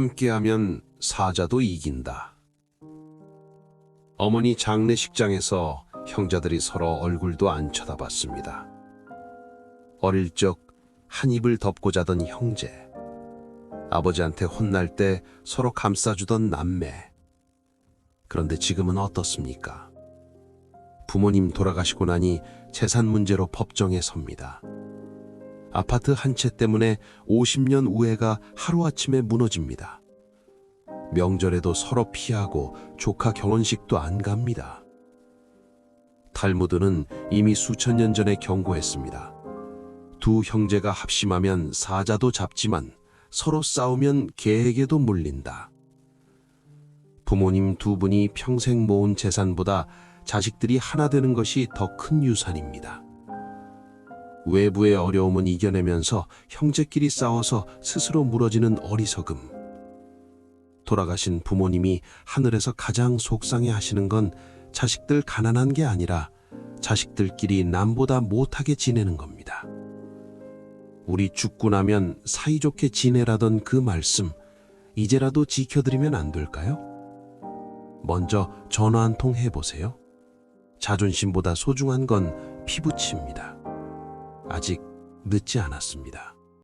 함께하면 사자도 이긴다. 어머니 장례식장에서 형제들이 서로 얼굴도 안 쳐다봤습니다. 어릴 적 한 입을 덮고 자던 형제. 아버지한테 혼날 때 서로 감싸주던 남매. 그런데 지금은 어떻습니까? 부모님 돌아가시고 나니 재산 문제로 법정에 섭니다. 아파트 한 채 때문에 50년 우애가 하루아침에 무너집니다. 명절에도 서로 피하고 조카 결혼식도 안 갑니다. 탈무드는 이미 수천 년 전에 경고했습니다. 두 형제가 합심하면 사자도 잡지만 서로 싸우면 개에게도 물린다. 부모님 두 분이 평생 모은 재산보다 자식들이 하나 되는 것이 더 큰 유산입니다. 외부의 어려움은 이겨내면서 형제끼리 싸워서 스스로 무너지는 어리석음. 돌아가신 부모님이 하늘에서 가장 속상해 하시는 건 자식들 가난한 게 아니라 자식들끼리 남보다 못하게 지내는 겁니다. 우리 죽고 나면 사이좋게 지내라던 그 말씀, 이제라도 지켜드리면 안 될까요? 먼저 전화 한 통 해보세요. 자존심보다 소중한 건 피부치입니다. 아직 늦지 않았습니다.